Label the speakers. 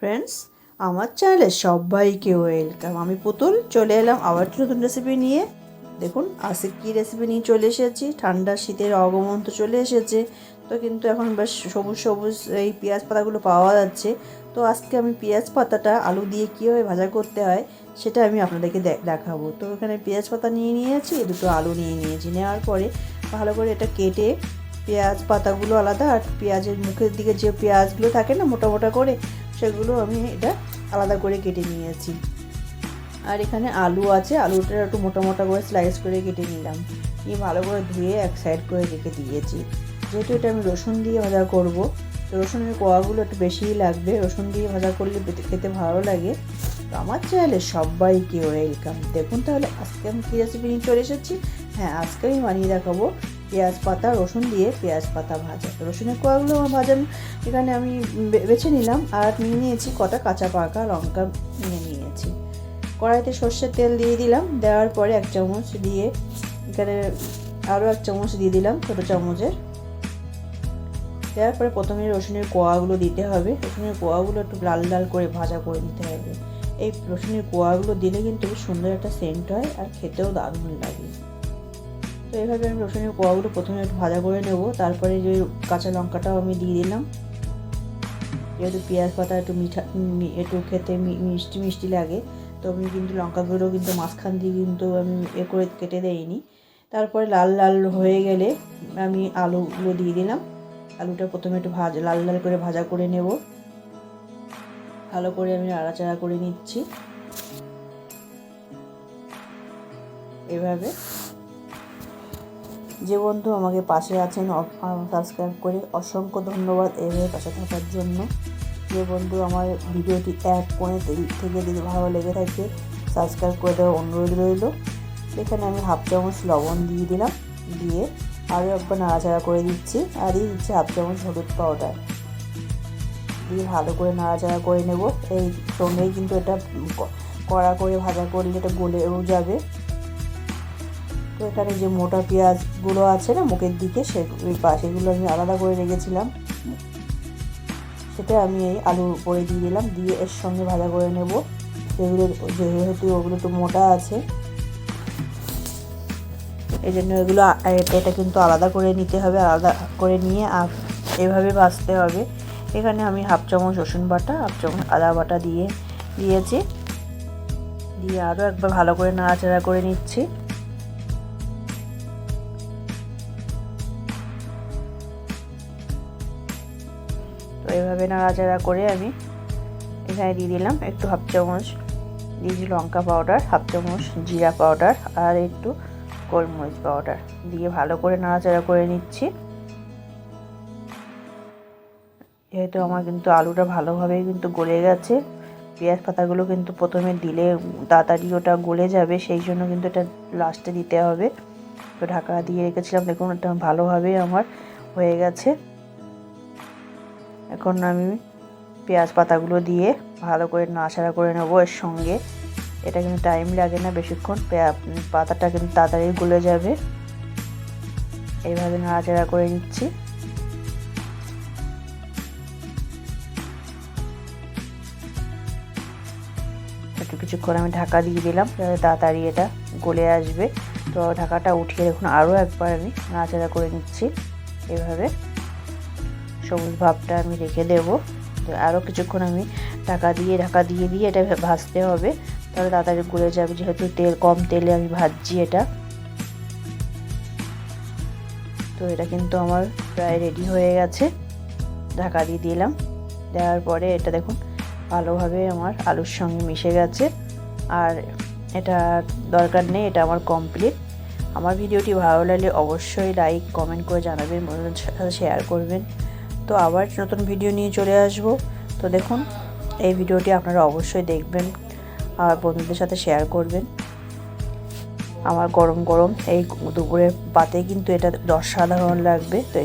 Speaker 1: Friends আমার চ্যানেলে সবাইকে ওয়েলকাম আমি পুতুল, চলে এলাম আবার নতুন রেসিপি নিয়ে। দেখুন, আজকে কী রেসিপি নিয়ে চলে এসেছি? ঠান্ডা শীতের আগমন তো চলে এসেছে। তো কিন্তু এখন বেশ সবুজ সবুজ এই পেঁয়াজ পাতাগুলো পাওয়া যাচ্ছে। তো আজকে আমি পেঁয়াজ পাতাটা আলু দিয়ে কীভাবে ভাজা করতে হয়, সেটা আমি আপনাদেরকে দেখাবো। তো এখানে পেঁয়াজ পাতা নিয়ে নিয়েছি দুটো আলু নিয়ে নিয়েছি। নেওয়ার পরে ভালো করে এটা কেটে পেঁয়াজ পাতাগুলো আলাদা, আর পেঁয়াজের মুখের দিকে যে পেঁয়াজগুলো থাকে না, মোটা মোটা করে সেগুলো আমি এটা আলাদা করে কেটে নিয়েছি। আর এখানে আলু আছে, আলুটা একটু মোটা মোটা করে স্লাইস করে কেটে নিলাম। নিয়ে ভালো করে ধুয়ে এক সাইড করে রেখে দিয়েছি। যেহেতু এটা আমি রসুন দিয়ে ভাজা করব, তো রসুনের কোয়াগুলো একটু বেশিই লাগবে। রসুন দিয়ে ভাজা করলে খেতে- ভালো লাগে। তো আমার চ্যানেলে সবাইকে ওয়েলকাম দেখুন তাহলে আজকে আমি কী রেসিপি নিয়ে চলে এসেছি? হ্যাঁ আজকে আমি বানিয়ে দেখাবো পেঁয়াজ পাতা, রসুন দিয়ে পেঁয়াজ পাতা ভাজা। রসুনের কোয়াগুলো আমার ভাজা এখানে আমি বেছে নিলাম আর নিয়ে নিয়েছি কটা কাঁচা পাকা লঙ্কা নিয়ে নিয়েছি। কড়াইতে সর্ষের তেল দিয়ে দিলাম, দেওয়ার পরে এক চামচ দিয়ে এখানে আরও এক চামচ দিয়ে দিলাম ছোটো চামচের। দেওয়ার পরে প্রথমে রসুনের কোয়াগুলো দিতে হবে। রসুনের কোয়াগুলো একটু লাল লাল করে ভাজা করে নিতে হবে। এই রসুনের কোয়াগুলো দিলে কিন্তু সুন্দর একটা সেন্ট হয় আর খেতেও দারুণ লাগে। তো এভাবে আমি রসুনের কোয়াগুলো প্রথমে একটু ভাজা করে নেব, তারপরে যে কাঁচা লঙ্কাটাও আমি দিয়ে দিলাম। যেহেতু পেঁয়াজ পাতা একটু মিঠা একটু খেতে মিষ্টি মিষ্টি লাগে, তো আমি কিন্তু লঙ্কাগুলো কিন্তু মাঝখান দিয়ে কিন্তু আমি এ করে কেটে দেইনি। তারপরে লাল লাল হয়ে গেলে আমি আলুগুলো দিয়ে দিলাম। আলুটা প্রথমে একটু ভাজ লাল লাল করে ভাজা করে নেব। ভালো করে আমি নাড়াচাড়া করে নিচ্ছি। এভাবে যে বন্ধু আমাকে পাশে আছেন সাবস্ক্রাইব করে অসংখ্য ধন্যবাদ এভাবে পাশে থাকার জন্য। যে বন্ধু আমার ভিডিওটি এক কোণে থেকে যদি ভালো লেগে থাকে সাবস্ক্রাইব করে দেওয়ার অনুরোধ রইল। এখানে আমি হাফ চামচ লবণ দিয়ে দিলাম, দিয়ে আরও একবার নাড়াচাড়া করে দিচ্ছি, আর দিয়ে দিচ্ছি হাফ চামচ হলুদ পাউডার। দিয়ে ভালো করে নাড়াচাড়া করে নেব। এই সঙ্গেই কিন্তু এটা কড়া করে ভাজা করলে এটা গলেও যাবে। তো এখানে যে মোটা পেঁয়াজগুলো আছে না, মুখের দিকে সে সেগুলো সেগুলো আমি আলাদা করে রেখেছিলাম। সেটা আমি এই আলুর উপরে দিয়ে দিলাম। দিয়ে এর সঙ্গে ভাজা করে নেব। সেগুলো যেহেতু ওগুলো একটু মোটা আছে। এই জন্য এগুলো এটা কিন্তু আলাদা করে নিতে হবে, আলাদা করে নিয়ে এভাবে ভাজতে হবে। এখানে আমি হাফ চামচ রসুন বাটা, হাফ চামচ আদা বাটা দিয়ে দিয়েছি। দিয়ে আরও একবার ভালো করে নাড়াচাড়া করে নিচ্ছি। এভাবে নাড়াচাড়া করে আমি এখানে দিয়ে দিলাম একটু হাফ চামচ দিয়েছি লঙ্কা পাউডার, হাফ চামচ জিরা পাউডার আর একটু গোলমরিচ পাউডার। দিয়ে ভালো করে নাড়াচাড়া করে নিচ্ছি। যেহেতু আমার কিন্তু আলুটা ভালোভাবে কিন্তু গলে গেছে, পেঁয়াজ পাতাগুলো কিন্তু প্রথমে দিলে তাড়াতাড়ি ওটা গলে যাবে, সেই জন্য কিন্তু এটা লাস্টে দিতে হবে। তো ঢাকা দিয়ে রেখেছিলাম, দেখুন এটা ভালোভাবে আমার হয়ে গেছে। এখন আমি পেঁয়াজ পাতাগুলো দিয়ে ভালো করে নাড়াচাড়া করে নেব এর সঙ্গে। এটা কিন্তু টাইম লাগে না বেশিক্ষণ। পাতাটা কিন্তু তাড়াতাড়ি গলে যাবে। এইভাবে নাড়াচাড়া করে নিচ্ছি। একটু কিছুক্ষণ আমি ঢাকা দিয়ে দিলাম, যাতে তাড়াতাড়ি এটা গলে আসবে। তো ঢাকাটা উঠিয়ে দেখুন আরও একবার আমি নাড়াচাড়া করে নিচ্ছি। এভাবে। সবুজ ভাবটা আমি রেখে দেব। তো আরও কিছুক্ষণ আমি ঢাকা দিয়ে ঢাকা দিয়ে দিয়ে এটা ভাজতে হবে। তাহলে তাড়াতাড়ি গলে যাবে, যেহেতু তেল, কম তেলে আমি ভাজছি এটা। তো এটা কিন্তু আমার প্রায় রেডি হয়ে গেছে। ঢাকা দিয়ে দিলাম। দেওয়ার পরে এটা দেখুন, ভালোভাবে আমার আলুর সঙ্গে মিশে গেছে। আর এটা দরকার নেই, এটা আমার কমপ্লিট আমার ভিডিওটি ভালো লাগলে অবশ্যই লাইক কমেন্ট করে জানাবেন, বন্ধুদের সাথে শেয়ার করবেন। তো আবার নতুন ভিডিও নিয়ে চলে আসব। তো দেখুন, এই ভিডিওটি আপনারা অবশ্যই দেখবেন আর বন্ধুদের সাথে শেয়ার করবেন। আমার গরম গরম এই দুপুরে পাতে কিন্তু এটা দশ সাধারণ লাগবে, তো